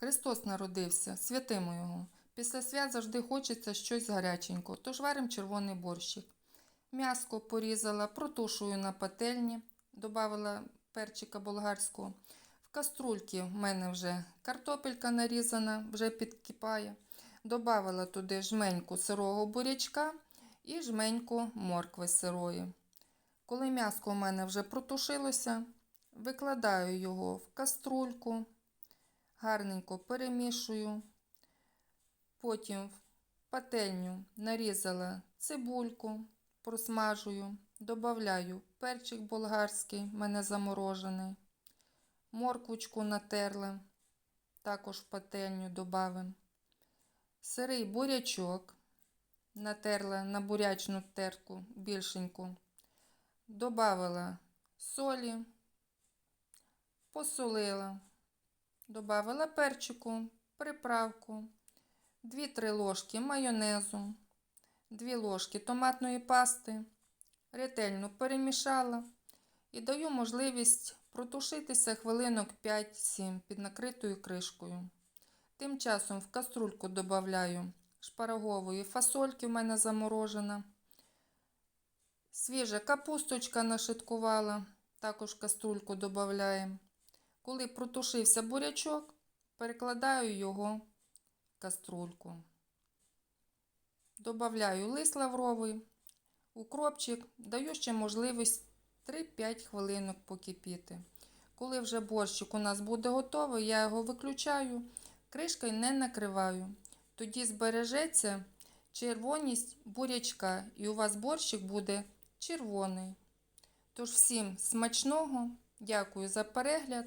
Христос народився, святимо Його. Після свят завжди хочеться щось гаряченького, тож варимо червоний борщик. М'яско порізала, протушую на пательні, додала перчика болгарського. В каструльці в мене вже картопелька нарізана, вже підкипає. Добавила туди жменьку сирого бурячка і жменьку моркви сирої. Коли м'яско у мене вже протушилося, викладаю його в каструльку, гарненько перемішую. Потім в пательню нарізала цибульку, просмажую, додаю перчик болгарський, мене заморожений, морквочку натерла, також в пательню додавим. Сирий бурячок натерла на бурячну терку більшеньку. Добавила солі, посолила, добавила перчику, приправку, 2-3 ложки майонезу, 2 ложки томатної пасти, ретельно перемішала і даю можливість протушитися хвилинок 5-7 під накритою кришкою. Тим часом в каструльку додаю шпарагової фасольки, в мене заморожена. Свіжа капусточка нашиткувала, також каструльку додаємо. Коли протушився бурячок, перекладаю його в каструльку. Добавляю лист лавровий, укропчик, даю ще можливість 3-5 хвилинок покипіти. Коли вже борщик у нас буде готовий, я його виключаю, кришкою не накриваю. Тоді збережеться червоність бурячка, і у вас борщик буде червоний. Тож всім смачного, дякую за перегляд